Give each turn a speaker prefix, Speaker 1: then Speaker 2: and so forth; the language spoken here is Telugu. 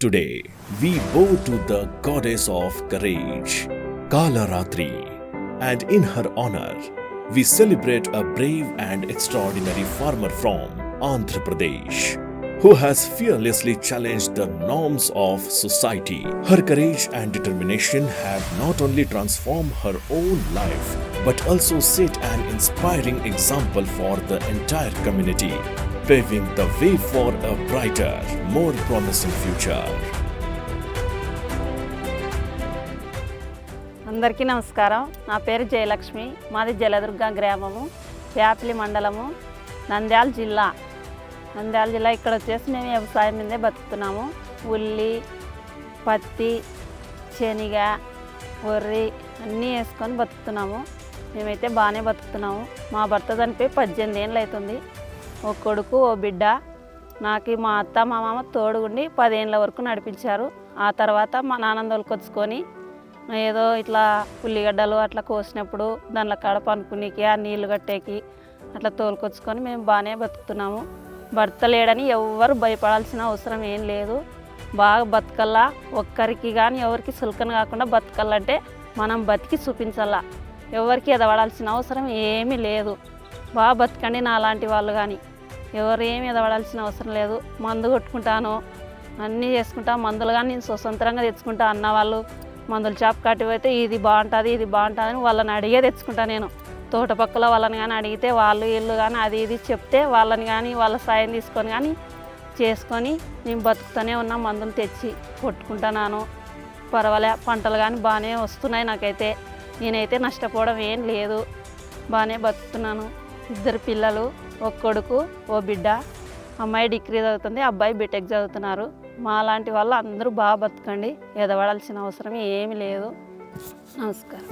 Speaker 1: Today, we bow to the goddess of courage, Kalaratri, and in her honor, we celebrate a brave and extraordinary farmer from Andhra Pradesh who has fearlessly challenged the norms of society. Her courage and determination have not only transformed her own life but also set an inspiring example for the entire community, paving the way for a brighter, more promising future.
Speaker 2: అందరికీ నమస్కారం నా పేరు జయలక్ష్మి మాది జలదుర్గ గ్రామము ప్యాపిలి మండలము నంద్యాల జిల్లా నంద్యాల జిల్లా ఇక్కడ వచ్చేసి మేము వ్యవసాయం మీదే బతుకుతున్నాము. ఉల్లి పత్తి శనగ వరి అన్నీ వేసుకొని బతుకుతున్నాము. మేమైతే బాగానే బతుకుతున్నాము. మా భర్త చనిపోయి పద్దెనిమిది ఏళ్ళు అవుతుంది. ఓ కొడుకు ఓ బిడ్డ. నాకు మా అత్త మా మామ తోడుగుండి పదేళ్ళ వరకు నడిపించారు. ఆ తర్వాత మా నాన్న తోలుకొచ్చుకొని ఏదో ఇట్లా ఉల్లిగడ్డలు అట్లా కోసినప్పుడు దాంట్లో కడప అనుకునేకి ఆ నీళ్ళు కట్టేకి అట్లా తోలుకొచ్చుకొని మేము బాగానే బతుకుతున్నాము. భర్త లేడని ఎవ్వరు భయపడాల్సిన అవసరం ఏం లేదు. బాగా బతకల్లా. ఒక్కరికి కానీ ఎవరికి సులకన కాకుండా బతకల్లంటే మనం బతికి చూపించాలా. ఎవరికి ఎదవడాల్సిన అవసరం ఏమీ లేదు. బాగా బతకండి నా లాంటి వాళ్ళు కానీ ఎవరు ఏమి ఎదవడాల్సిన అవసరం లేదు. మందు కొట్టుకుంటాను. అన్నీ చేసుకుంటా. మందులు కానీ నేను స్వతంత్రంగా తెచ్చుకుంటా అన్న వాళ్ళు. మందుల షాప్ కట్టి పోతే ఇది బాగుంటుంది ఇది బాగుంటుంది అని వాళ్ళని అడిగే తెచ్చుకుంటా నేను. తోటపక్కల వాళ్ళని కానీ అడిగితే వాళ్ళు వీళ్ళు కానీ అది ఇది చెప్తే వాళ్ళని కానీ వాళ్ళ సాయం తీసుకొని కానీ చేసుకొని నేను బతుకుతూనే ఉన్నా మందులు తెచ్చి కొట్టుకుంటున్నాను. పర్వాలే పంటలు కానీ బాగానే వస్తున్నాయి నాకైతే. నేనైతే నష్టపోవడం ఏం లేదు. బాగానే బతుకుతున్నాను. ఇద్దరు పిల్లలు ఒక కొడుకు ఓ బిడ్డ. అమ్మాయి డిగ్రీ చదువుతుంది అబ్బాయి బీటెక్ చదువుతున్నారు. మా లాంటి వాళ్ళు అందరూ బాగా బతకండి. ఎదవడాల్సిన అవసరం ఏమీ లేదు. నమస్కారం.